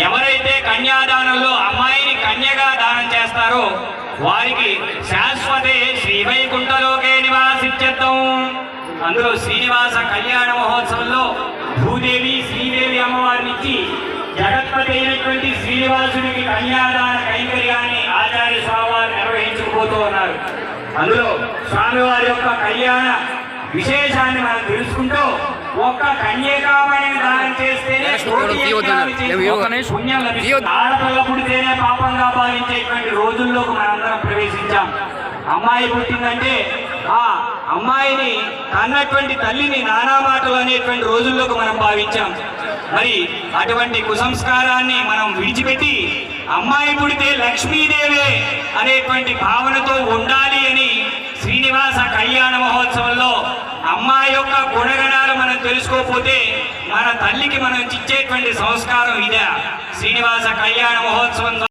ఎవరైతే కన్యాదానంలో అమ్మాయిని కన్యగా దానం చేస్తారో వారికి శాశ్వతే శ్రీవైకుంఠలోకే నివాసిత్యర్థం అందులో శ్రీనివాస కళ్యాణ మహోత్సవంలో భూదేవి శ్రీదేవి అమ్మవారినిచ్చి జగత్పతి అయినటువంటి శ్రీనివాసుడికి కన్యాదాన కైంకర్యాన్ని ఆచార్య స్వామివారు నిర్వహించుకుపోతూ ఉన్నారు. అందులో స్వామివారి యొక్క కళ్యాణ విశేషాన్ని మనం తెలుసుకుంటూ ఒక్క కన్యకామణిని ఆడపిల్ల పుడితేనే పాపంగా భావించేటువంటి రోజుల్లోకి మనందరం ప్రవేశించాం. అమ్మాయి పుట్టిందంటే ఆ అమ్మాయిని కన్నటువంటి తల్లిని నానా మాటలు అనేటువంటి రోజుల్లోకి మనం భావించాం. మరి అటువంటి కుసంస్కారాన్ని మనం విడిచిపెట్టి అమ్మాయి పుడితే లక్ష్మీదేవే అనేటువంటి భావనతో ఉండాలి అని శ్రీనివాస కళ్యాణ మహోత్సవంలో అమ్మాయి యొక్క గుణగణాలు మనం తెలుసుకోకపోతే మన తల్లికి మనం ఇచ్చేటువంటి సంస్కారం ఇదే. శ్రీనివాస కళ్యాణ మహోత్సవం